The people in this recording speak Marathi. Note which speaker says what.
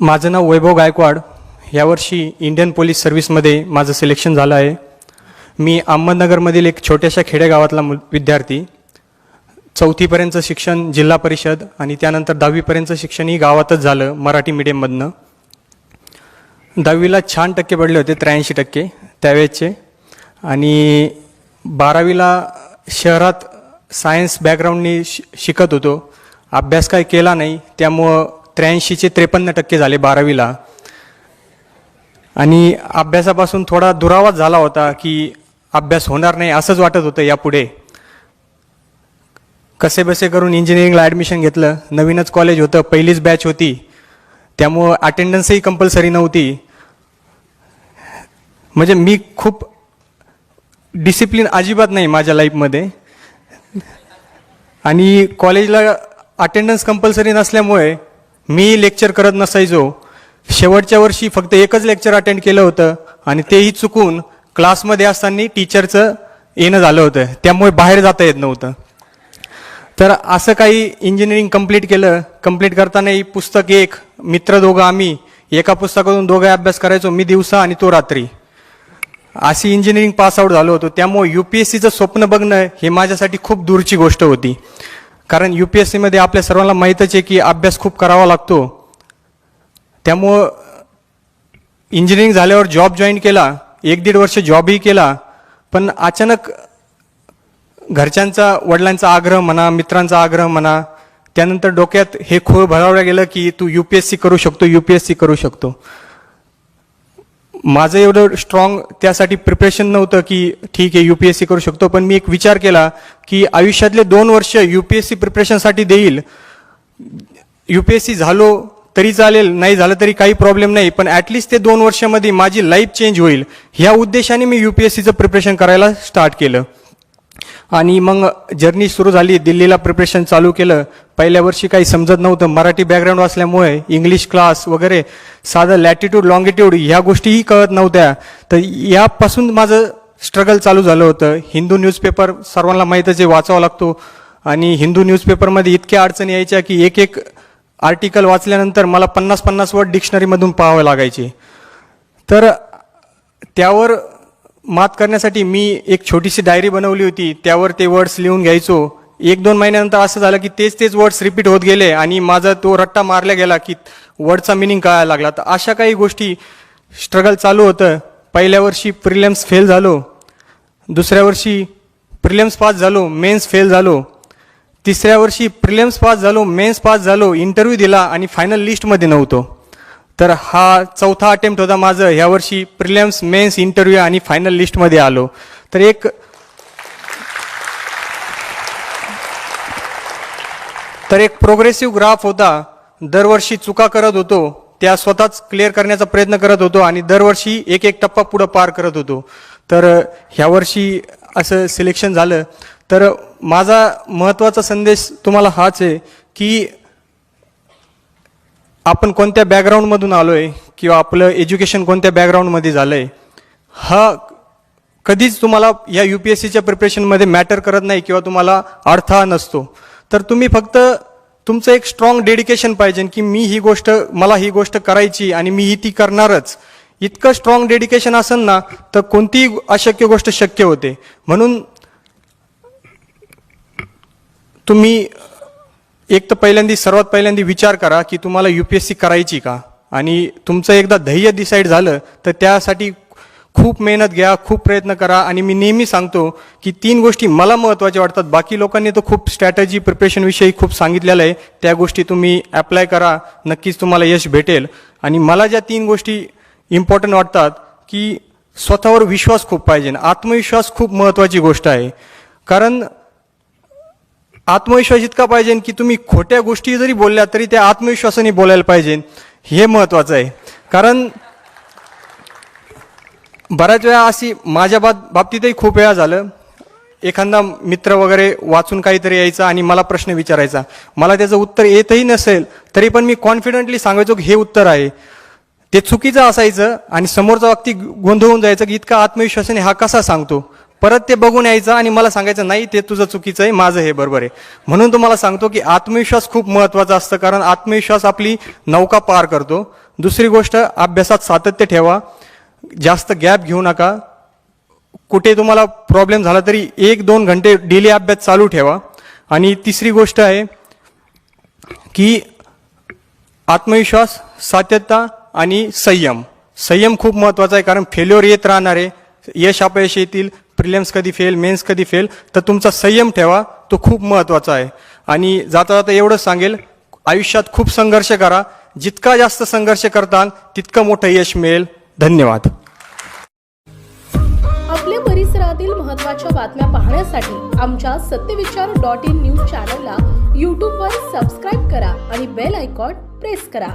Speaker 1: माझं नाव वैभव गायकवाड. यावर्षी इंडियन पोलीस सर्व्हिसमध्ये माझं सिलेक्शन झालं आहे. मी अहमदनगरमधील एक छोट्याशा खेडेगावातला मु विद्यार्थी. चौथीपर्यंतचं शिक्षण जिल्हा परिषद आणि त्यानंतर दहावीपर्यंतचं शिक्षणही गावातच झालं मराठी मीडियममधनं दहावीला छान टक्के पडले होते त्र्याऐंशी टक्के त्यावेळेचे. आणि बारावीला शहरात सायन्स बॅकग्राऊंडनी शि शिकत होतो. अभ्यास काय केला नाही त्यामुळं त्र्याऐंशीचे त्रेपन्न टक्के झाले बारावीला. आणि अभ्यासापासून थोडा दुरावाच झाला होता की अभ्यास होणार नाही असंच वाटत होतं यापुढे. कसे बसे करून इंजिनिअरिंगला ॲडमिशन घेतलं. नवीनच कॉलेज होतं पहिलीच बॅच होती. त्यामुळं अटेंडन्सही कंपल्सरी नव्हती. म्हणजे मी खूप डिसिप्लिन अजिबात नाही माझ्या लाईफमध्ये आणि कॉलेजला अटेंडन्स कंपल्सरी नसल्यामुळे मी लेक्चर करत नसायचो. शेवटच्या वर्षी फक्त एकच लेक्चर अटेंड केलं होतं आणि तेही चुकून क्लासमध्ये असताना टीचरचं येणं झालं होतं. त्यामुळे बाहेर जाता येत नव्हतं. तर असं काही इंजिनिअरिंग कंप्लीट केलं. कंप्लीट करतानाही पुस्तक एक मित्र दोघं आम्ही एका पुस्तकातून दोघं अभ्यास करायचो. मी दिवसा आणि तो रात्री. अशी इंजिनिअरिंग पास आऊट झालो होतो. त्यामुळे यू पी एस सीचं स्वप्न बघणं हे माझ्यासाठी खूप दूरची गोष्ट होती. कारण यू पी एस सीमध्ये आपल्या सर्वांना माहीतच आहे की अभ्यास खूप करावा लागतो. त्यामुळं इंजिनिअरिंग झाल्यावर जॉब जॉईन केला एक दीड वर्ष जॉबही केला पण अचानक घरच्यांचा वडिलांचा आग्रह म्हणा मित्रांचा आग्रह म्हणा त्यानंतर डोक्यात हे खोळ भरावलं गेलं की तू यू पी एस सी करू शकतो यू पी एस सी करू शकतो. माझं एवढं स्ट्रॉंग त्यासाठी प्रिपरेशन नव्हतं की ठीक आहे यू पी एस सी करू शकतो. पण मी एक विचार केला की आयुष्यातले दोन वर्ष यू पी एस सी प्रिपरेशनसाठी देईल. यू पी एस सी झालो तरी चालेल नाही झालं तरी काही प्रॉब्लेम नाही. पण ॲटलिस्ट ते दोन वर्षामध्ये माझी लाईफ चेंज होईल. ह्या उद्देशाने मी यू पी एस सीचं प्रिपरेशन करायला स्टार्ट केलं. आणि मग जर्नी सुरू झाली. दिल्लीला प्रिपरेशन चालू केलं. पहिल्या वर्षी काही समजत नव्हतं. मराठी बॅकग्राऊंड असल्यामुळे इंग्लिश क्लास वगैरे साधं लॅटिट्यूड लॉंगिट्यूड ह्या गोष्टीही कळत नव्हत्या. तर यापासून माझं स्ट्रगल चालू झालं होतं. हिंदू न्यूजपेपर सर्वांना माहीतच आहे वाचावा लागतो. आणि हिंदू न्यूजपेपरमध्ये इतक्या अडचणी यायच्या की एक एक आर्टिकल वाचल्यानंतर मला पन्नास पन्नास वर्ड डिक्शनरीमधून पाहावं लागायचे. तर त्यावर मात करण्यासाठी मी एक छोटीशी डायरी बनवली होती. त्यावर ते वर्ड्स लिहून घ्यायचो. एक दोन महिन्यानंतर असं झालं की तेच तेच वर्ड्स रिपीट होत गेले आणि माझा तो रट्टा मारला गेला की वर्डचा मिनिंग कळायला लागला. तर अशा काही गोष्टी स्ट्रगल चालू होतं. पहिल्या वर्षी प्रिलियम्स फेल झालो. दुसऱ्या वर्षी प्रिलियम्स पास झालो मेन्स फेल झालो. तिसऱ्या वर्षी प्रिलियम्स पास झालो मेन्स पास झालो इंटरव्ह्यू दिला आणि फायनल लिस्टमध्ये नव्हतो. तर हा चौथा अटेम्प्ट होता माझं. ह्यावर्षी प्रिलियम्स मेन्स इंटरव्ह्यू आणि फायनल लिस्टमध्ये आलो. तर एक तर एक प्रोग्रेसिव्ह ग्राफ होता. दरवर्षी चुका करत होतो. त्या स्वतःच क्लिअर करण्याचा प्रयत्न करत होतो आणि दरवर्षी एक एक टप्पा पुढं पार करत होतो. तर ह्या वर्षी असं सिलेक्शन झालं. तर माझा महत्त्वाचा संदेश तुम्हाला हाच आहे की आपण कोणत्या बॅकग्राऊंडमधून आलो आहे किंवा आपलं एज्युकेशन कोणत्या बॅकग्राऊंडमध्ये झालं आहे हा कधीच तुम्हाला या यू पी एस सीच्या प्रिपरेशनमध्ये मॅटर करत नाही किंवा तुम्हाला अडथळा नसतो. तर तुम्ही फक्त तुमचं एक स्ट्रॉंग डेडिकेशन पाहिजे की मी ही गोष्ट मला ही गोष्ट करायची आणि मी ही ती करणारच. इतकं स्ट्रॉंग डेडिकेशन असेल ना तर कोणतीही अशक्य गोष्ट शक्य होते. म्हणून तुम्ही एक तर पहिल्यांदा सर्वात पहिल्यांदा विचार करा की तुम्हाला यू पी एस सी करायची का? आणि तुमचं एकदा ध्येय डिसाईड झालं तर त्यासाठी खूप मेहनत घ्या खूप प्रयत्न करा. आणि मी नेहमी सांगतो की तीन गोष्टी मला महत्त्वाच्या वाटतात. बाकी लोकांनी तर खूप स्ट्रॅटजी प्रिपरेशनविषयी खूप सांगितलेलं आहे. त्या गोष्टी तुम्ही ॲप्लाय करा. नक्कीच तुम्हाला यश भेटेल. आणि मला ज्या तीन गोष्टी इम्पॉर्टंट वाटतात की स्वतःवर विश्वास खूप पाहिजे. आत्मविश्वास खूप महत्त्वाची गोष्ट आहे. कारण आत्मविश्वास इतका पाहिजे की तुम्ही खोट्या गोष्टी जरी बोलल्या तरी त्या आत्मविश्वासाने बोलायला पाहिजे. हे महत्त्वाचं आहे. कारण बऱ्याच वेळा अशी माझ्या बाब बाबतीतही खूप वेळा झालं. एखादा मित्र वगैरे वाचून काहीतरी यायचा आणि मला प्रश्न विचारायचा. मला त्याचं उत्तर येतही नसेल तरी पण मी कॉन्फिडंटली सांगायचो की हे उत्तर आहे. ते चुकीचं असायचं आणि समोरचा व्यक्ती गोंधळून जायचं की इतका आत्मविश्वासाने हा कसा सांगतो? परत ते बघून यायचं आणि मला सांगायचं नाही ते तुझं चुकीचं आहे माझं हे बरोबर आहे. म्हणून तुम्हाला सांगतो की आत्मविश्वास खूप महत्त्वाचा असतं कारण आत्मविश्वास आपली नौका पार करतो. दुसरी गोष्ट अभ्यासात सातत्य ठेवा. जास्त गॅप घेऊ नका. कुठे तुम्हाला प्रॉब्लेम झाला तरी एक दोन घंटे डेली अभ्यास चालू ठेवा. आणि तिसरी गोष्ट आहे की आत्मविश्वास सात्यता आणि संयम. संयम खूप महत्त्वाचा आहे कारण फेल्युअर येत राहणार आहे. यश अपयश येतील प्रिलियम्स कधी फेल मेन्स कधी फेल तर तुमचा संयम ठेवा. तो खूप महत्त्वाचा आहे. आणि जाता जाता एवढंच सांगेल आयुष्यात खूप संघर्ष करा. जितका जास्त संघर्ष करताल तितकं मोठं यश मिळेल. धन्यवाद.
Speaker 2: आपल्या परिसरातील महत्त्वाच्या बातम्या पाहण्यासाठी आमच्या सत्यविचार डॉट इन न्यूज चॅनलला यूट्यूबवर सबस्क्राईब करा आणि बेल आयकॉन प्रेस करा.